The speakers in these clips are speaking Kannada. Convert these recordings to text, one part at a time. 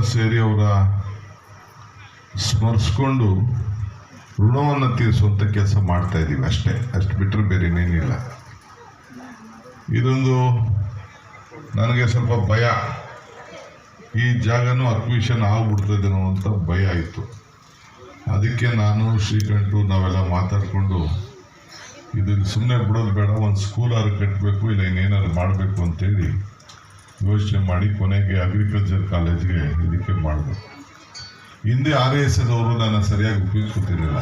ಸೇರಿ ಅವರ ಸ್ಮರಿಸ್ಕೊಂಡು ಋಣವನ್ನು ತೀರಿಸುವಂಥ ಕೆಲಸ ಮಾಡ್ತಾ ಇದ್ದೀವಿ ಅಷ್ಟೇ. ಅಷ್ಟು ಬಿಟ್ಟರೆ ಬೇರೆ ಇನ್ನೇನಿಲ್ಲ. ಇದೊಂದು ನನಗೆ ಸ್ವಲ್ಪ ಭಯ. ಈ ಜಾಗನೂ ಅಕ್ವಿಷನ್ ಆಗ್ಬಿಡ್ತದೇನೋ ಅಂತ ಭಯ ಆಯಿತು. ಅದಕ್ಕೆ ನಾನು, ಶ್ರೀಕಂಠು ನಾವೆಲ್ಲ ಮಾತಾಡಿಕೊಂಡು ಇದನ್ನು ಸುಮ್ಮನೆ ಬಿಡೋದು ಬೇಡ, ಒಂದು ಸ್ಕೂಲಾದ್ರು ಕಟ್ಟಬೇಕು ಇಲ್ಲ ಇನ್ನೇನಾದ್ರು ಮಾಡಬೇಕು ಅಂತೇಳಿ ಯೋಚನೆ ಮಾಡಿ ಕೊನೆಗೆ ಅಗ್ರಿಕಲ್ಚರ್ ಕಾಲೇಜ್ಗೆ ಇದಕ್ಕೆ ಮಾಡಿದೆ ಹಿಂದೆ ಆರ್ ಎಸ್ ಎದವರು ನಾನು ಸರಿಯಾಗಿ ಉಪಯೋಗಿಸ್ಕೊತಿರಲಿಲ್ಲ.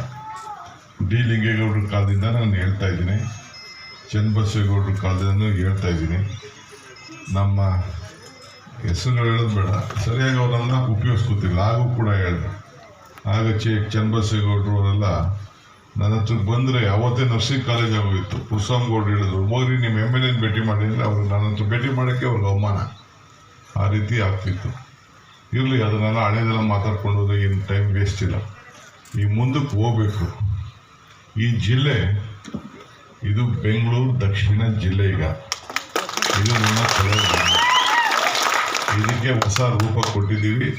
ಡಿ ಲಿಂಗೇಗೌಡರ ಕಾಲದಿಂದ ನಾನು ಹೇಳ್ತಾ ಇದ್ದೀನಿ. ಚನ್ನಬಸವೇಗೌಡರ ಕಾಲದಿಂದ ಹೇಳ್ತಾ ಇದ್ದೀನಿ. ನಮ್ಮ ಹೆಸರುಗಳು ಹೇಳೋದು ಬೇಡ. ಸರಿಯಾಗಿ ಅವರನ್ನು ಉಪಯೋಗಿಸ್ಕೊತಿಲ್ಲ ಆಗೂ ಕೂಡ ಹೇಳಿದೆ. ಆಗ ಚೆ ಅವರೆಲ್ಲ ನನ್ನ ಹತ್ರಕ್ಕೆ ಬಂದರೆ ಅವತ್ತೇ ನರ್ಸಿಂಗ್ ಕಾಲೇಜ್ ಆಗೋಗಿತ್ತು. ಪುರುಸ್ವಾಮಿಗೌಡರು ಹೇಳಿದ್ರು ಹೋಗ್ರಿ ನಿಮ್ಮ ಎಂ ಎಲ್ ಎನ್ ಭೇಟಿ ಮಾಡಿ. ಅಂದರೆ ಅವ್ರು ನನ್ನ ಹತ್ರ ಭೇಟಿ ಮಾಡೋಕ್ಕೆ ಅವ್ರಿಗೆ ಅವಮಾನ. ಆ ರೀತಿ ಆಗ್ತಿತ್ತು. ಇರಲಿ, ಅದನ್ನೆಲ್ಲ ಹಳೇದೆಲ್ಲ ಮಾತಾಡ್ಕೊಂಡು ಹೋದ್ರೆ ಏನು ಟೈಮ್ ವೇಸ್ಟ್ ಇಲ್ಲ. ಈ ಮುಂದಕ್ಕೆ ಹೋಗ್ಬೇಕು. ಈ ಜಿಲ್ಲೆ, ಇದು ಬೆಂಗಳೂರು, ದಕ್ಷಿಣ ಜಿಲ್ಲೆ ಈಗ. ಇದು ನನ್ನ ಇದಕ್ಕೆ ಹೊಸ ರೂಪ ಕೊಟ್ಟಿದ್ದೀವಿ.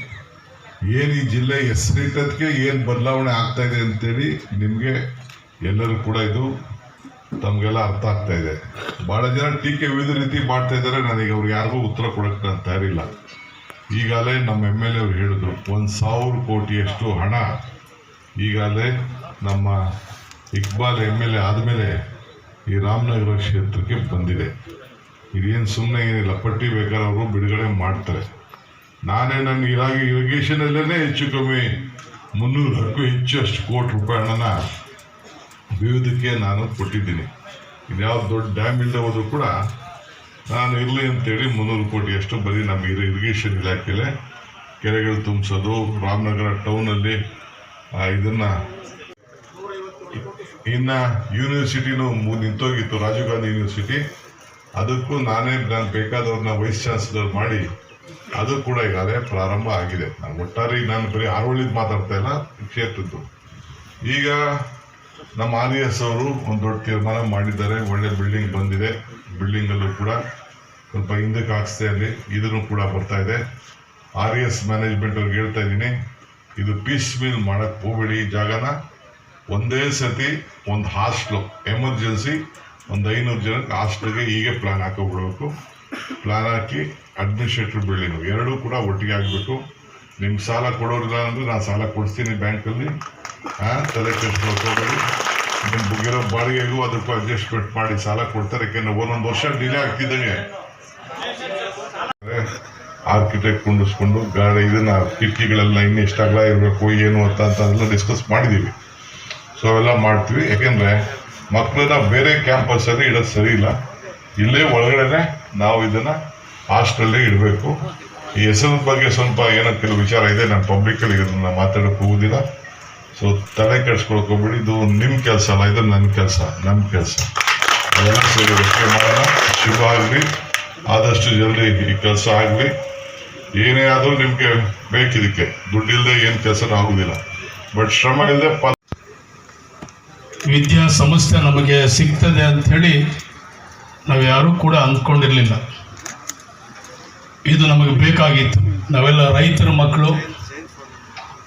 ಏನು ಈ ಜಿಲ್ಲೆ ಹೆಸರಿಟ್ಟದಕ್ಕೆ ಏನು ಬದಲಾವಣೆ ಆಗ್ತಾ ಇದೆ ಅಂತೇಳಿ ನಿಮಗೆ ಎಲ್ಲರೂ ಕೂಡ ಇದು ತಮಗೆಲ್ಲ ಅರ್ಥ ಆಗ್ತಾ ಇದೆ. ಭಾಳ ಜನ ಟೀಕೆ ವಿವಿಧ ರೀತಿ ಮಾಡ್ತಾ ಇದ್ದಾರೆ. ನನಗೆ ಅವ್ರಿಗೆ ಯಾರಿಗೂ ಉತ್ತರ ಕೊಡೋಕ್ಕೆ ನಾನು ತಯಾರಿಲ್ಲ. ಈಗಾಗಲೇ ನಮ್ಮ ಎಂ ಎಲ್ ಎ ಅವ್ರು ಹೇಳಿದ್ರು, ಒಂದು ಸಾವಿರ ಕೋಟಿಯಷ್ಟು ಹಣ ಈಗಾಗಲೇ ನಮ್ಮ ಇಕ್ಬಾಲ್ ಎಂ ಎಲ್ ಎ ಆದಮೇಲೆ ಈ ರಾಮನಗರ ಕ್ಷೇತ್ರಕ್ಕೆ ಬಂದಿದೆ. ಇದೇನು ಸುಮ್ಮನೆ ಏನಿಲ್ಲ, ಪಟ್ಟಿ ಬೇಕಾದ್ರೆ ಅವರು ಬಿಡುಗಡೆ ಮಾಡ್ತಾರೆ. ನಾನೇ ನನ್ನ ಇರಾಗಿ ಇರಿಗೇಷನಲ್ಲೇ ಹೆಚ್ಚು ಕಮ್ಮಿ ಮುನ್ನೂರು ಹಕ್ಕು ಹೆಚ್ಚು ಅಷ್ಟು ಕೋಟಿ ರೂಪಾಯಿ ಹಣನ ವಿವಿಧಕ್ಕೆ ನಾನು ಕೊಟ್ಟಿದ್ದೀನಿ. ಇದ್ಯಾವ ದೊಡ್ಡ ಡ್ಯಾಮ್ ಇಲ್ಲದೆ ಹೋದ್ರು ಕೂಡ ನಾನು ಇರಲಿ ಅಂತೇಳಿ ಮುನ್ನೂರು ಕೋಟಿ ಅಷ್ಟು ಬರೀ ನಮ್ಮ ಇರೋ, ಇರಿಗೇಷನ್ ಇಲಾಖೆಲೆ ಕೆರೆಗಳು ತುಂಬಿಸೋದು, ರಾಮನಗರ ಟೌನಲ್ಲಿ ಇದನ್ನು ಇನ್ನು ಯೂನಿವರ್ಸಿಟಿನೂ ನಿಂತೋಗಿತ್ತು, ರಾಜೀವ್ ಗಾಂಧಿ ಯೂನಿವರ್ಸಿಟಿ. ಅದಕ್ಕೂ ನಾನೇ ನಾನು ಬೇಕಾದವ್ರನ್ನ ವೈಸ್ ಚಾನ್ಸಲರ್ ಮಾಡಿ ಅದು ಕೂಡ ಈಗ ಅದೇ ಪ್ರಾರಂಭ ಆಗಿದೆ. ನಾನು ಒಟ್ಟಾರೆ ನಾನು ಬರೀ ಆರೋಳಿದ್ ಮಾತಾಡ್ತಾ ಇಲ್ಲ, ಕ್ಷೇತ್ರದ್ದು. ಈಗ ನಮ್ಮ ಆರ್ ಎಸ್ ಅವರು ಒಂದು ದೊಡ್ಡ ತೀರ್ಮಾನ ಮಾಡಿದ್ದಾರೆ. ಒಳ್ಳೆ ಬಿಲ್ಡಿಂಗ್ ಬಂದಿದೆ. ಬಿಲ್ಡಿಂಗಲ್ಲೂ ಕೂಡ ಸ್ವಲ್ಪ ಹಿಂದಕ್ಕೆ ಹಾಕ್ಸ್ತೆ ಅಲ್ಲಿ. ಇದನ್ನು ಕೂಡ ಬರ್ತಾ ಇದೆ. ಆರ್ ಎಸ್ ಮ್ಯಾನೇಜ್ಮೆಂಟ್ ಅವ್ರಿಗೆ ಹೇಳ್ತಾ ಇದ್ದೀನಿ, ಇದು ಪೀಸ್ ಮೀಲ್ ಮಾಡಕ್ಕೆ ಹೋಗ್ಬೇಡಿ ಜಾಗನ. ಒಂದೇ ಸತಿ ಒಂದು ಹಾಸ್ಟ್ಲು ಎಮರ್ಜೆನ್ಸಿ ಒಂದು ಐನೂರು ಜನಕ್ಕೆ ಹಾಸ್ಟ್ಲಿಗೆ ಹೀಗೆ ಪ್ಲಾನ್ ಹಾಕೋಬಿಡ್ಬೇಕು ಪ್ಲಾನ್ ಹಾಕಿ ಅಡ್ಮಿನಿಸ್ಟ್ರೇಟಿವ್ ಬಿಲ್ಡಿಂಗು ಎರಡೂ ಕೂಡ ಒಟ್ಟಿಗೆ ಆಗಬೇಕು ನಿಮ್ಗೆ ಸಾಲ ಕೊಡೋರಿಲ್ಲ ಅಂದರೆ ನಾನು ಸಾಲ ಕೊಡಿಸ್ತೀನಿ ಬ್ಯಾಂಕಲ್ಲಿ. ಹಾಂ ತಲೆ ಕೆಡಿಸ್ಕೊಳ್ಕೋಬೇಡಿ ನಿಮ್ಮ ಬುಗಿರೋ ಬಾಡಿಗೆಗೂ ಅದಕ್ಕೂ ಅಡ್ಜಸ್ಟ್ಮೆಂಟ್ ಮಾಡಿ ಸಾಲ ಕೊಡ್ತಾರೆ. ಯಾಕೆಂದ್ರೆ ಒಂದೊಂದು ವರ್ಷ ಡಿಲೇ ಆಗ್ತಿದ್ದಂಗೆ ಆರ್ಕಿಟೆಕ್ಟ್ ಕುಂಡಿಸ್ಕೊಂಡು ಗಾಡಿ ಇದನ್ನ ಕಿಟಕಿಗಳೆಲ್ಲ ಇನ್ನು ಇಷ್ಟಾಗಲ್ಲ ಇರಬೇಕು, ಏನು ಅಂತ ಅಂತ ಅದೆಲ್ಲ ಡಿಸ್ಕಸ್ ಮಾಡಿದ್ದೀವಿ ಸೊ ಅವೆಲ್ಲ ಮಾಡ್ತೀವಿ. ಯಾಕೆಂದರೆ ಮಕ್ಕಳನ್ನ ಬೇರೆ ಕ್ಯಾಂಪಸ್ಸಲ್ಲಿ ಇಡೋದು ಸರಿ ಇಲ್ಲ. ಇಲ್ಲೇ ಒಳಗಡೆನೆ ನಾವು ಇದನ್ನ ಹಾಸ್ಟೆಲ್ಲೇ ಇಡಬೇಕು. ಈ ಹೆಸರು ಬಗ್ಗೆ ಸ್ವಲ್ಪ ಏನೋ ಕೆಲವು ವಿಚಾರ ಇದೆ, ನಾನು ಪಬ್ಲಿಕ್ಕಲ್ಲಿ ಇದನ್ನ ಮಾತಾಡೋಕೆ ಹೋಗುದಿಲ್ಲ. ಸೊ ತಲೆ ಹೋಗ್ಬೇಡಿ. ಇದು ನಿಮ್ಮ ಕೆಲಸ ಅಲ್ಲ, ಇದು ನನ್ನ ಕೆಲಸ ನಮ್ಮ ಕೆಲಸ. ಅದೆಲ್ಲ ಸೇರಿ ವ್ಯಕ್ತಿ ಮಾಡೋಣ. ಶುಭ ಆಗಲಿ. ಆದಷ್ಟು ಜಲ್ದಿ ಈ ಕೆಲಸ ಆಗಲಿ. ಏನೇ ಆದರೂ ನಿಮಗೆ ಬೇಕಿದಕ್ಕೆ ದುಡ್ಡಿಲ್ಲದೆ ಏನು ಕೆಲಸನೂ ಆಗೋದಿಲ್ಲ. ಬಟ್ ಶ್ರಮ ಇಲ್ಲದೆ ವಿದ್ಯಾ ಸಂಸ್ಥೆ ನಮಗೆ ಸಿಗ್ತದೆ ಅಂಥೇಳಿ ನಾವು ಯಾರೂ ಕೂಡ ಅಂದ್ಕೊಂಡಿರಲಿಲ್ಲ. ಇದು ನಮಗೆ ಬೇಕಾಗಿತ್ತು. ನಾವೆಲ್ಲ ರೈತರ, ಮಕ್ಕಳು,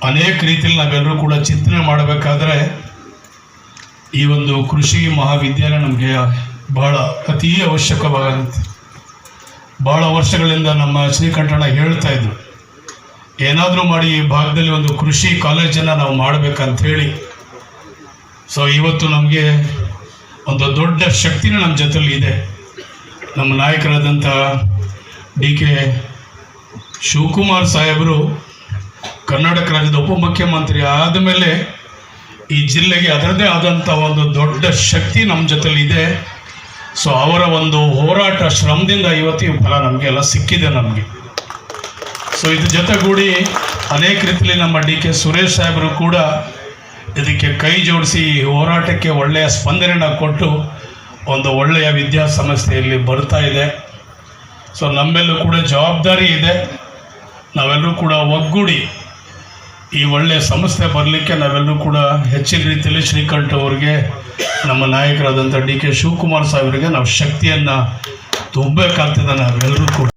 ಅನೇಕ ರೀತಿಯಲ್ಲಿ ನಾವೆಲ್ಲರೂ ಕೂಡ ಚಿಂತನೆ ಮಾಡಬೇಕಾದ್ರೆ ಈ ಒಂದು ಕೃಷಿ ಮಹಾವಿದ್ಯಾಲಯ ನಮಗೆ ಬಹಳ ಅತೀ ಅವಶ್ಯಕವಾಗುತ್ತೆ. ಬಹಳ ವರ್ಷಗಳಿಂದ ನಮ್ಮ ಶ್ರೀಕಂಠಣ್ಣ ಹೇಳ್ತಾ ಇದ್ರು, ಏನಾದರೂ ಮಾಡಿ ಈ ಭಾಗದಲ್ಲಿ ಒಂದು ಕೃಷಿ ಕಾಲೇಜನ್ನು ನಾವು ಮಾಡಬೇಕಂತ ಹೇಳಿ ಸೊ ಇವತ್ತು ನಮಗೆ ಒಂದು ದೊಡ್ಡ ಶಕ್ತಿನೇ ನಮ್ಮ ಜೊತೆಲಿ ಇದೆ. ನಮ್ಮ ನಾಯಕರಾದಂಥ ಡಿ ಕೆ ಶಿವಕುಮಾರ್ ಸಾಹೇಬರು ಕರ್ನಾಟಕ ರಾಜ್ಯದ ಉಪಮುಖ್ಯಮಂತ್ರಿ ಆದಮೇಲೆ ಈ ಜಿಲ್ಲೆಗೆ ಅದರದೇ ಆದಂಥ ಒಂದು ದೊಡ್ಡ ಶಕ್ತಿ ನಮ್ಮ ಜೊತೆಲಿ ಇದೆ. ಸೊ ಅವರ ಒಂದು ಹೋರಾಟ ಶ್ರಮದಿಂದ ಇವತ್ತಿನ ಫಲ ನಮಗೆಲ್ಲ ಸಿಕ್ಕಿದೆ ನಮಗೆ. ಸೊ ಇದ್ರ ಜೊತೆಗೂಡಿ ಅನೇಕ ರೀತಿಯಲ್ಲಿ ನಮ್ಮ ಡಿ ಕೆ ಸುರೇಶ್ ಸಾಹೇಬರು ಕೂಡ ಇದಕ್ಕೆ ಕೈ ಜೋಡಿಸಿ ಹೋರಾಟಕ್ಕೆ ಒಳ್ಳೆಯ ಸ್ಪಂದನೆಯನ್ನು ಕೊಟ್ಟು ಒಂದು ಒಳ್ಳೆಯ ವಿದ್ಯಾಸಂಸ್ಥೆಯಲ್ಲಿ ಬರ್ತಾ ಇದೆ. ಸೊ ನಮ್ಮೆಲ್ಲೂ ಕೂಡ ಜವಾಬ್ದಾರಿ ಇದೆ. ನಾವೆಲ್ಲರೂ ಕೂಡ ಒಗ್ಗೂಡಿ ಈ ಒಳ್ಳೆಯ ಸಂಸ್ಥೆ ಬರಲಿಕ್ಕೆ ನಾವೆಲ್ಲರೂ ಕೂಡ ಹೆಚ್ಚಿನ ರೀತಿಯಲ್ಲಿ ಶ್ರೀಕಂಠ ಅವರಿಗೆ, ನಮ್ಮ ನಾಯಕರಾದಂಥ ಡಿ ಕೆ ಶಿವಕುಮಾರ್ ಸಾಹೇಬರಿಗೆ ನಾವು ಶಕ್ತಿಯನ್ನು ತುಂಬಬೇಕಾಗ್ತದೆ ನಾವೆಲ್ಲರೂ ಕೂಡ.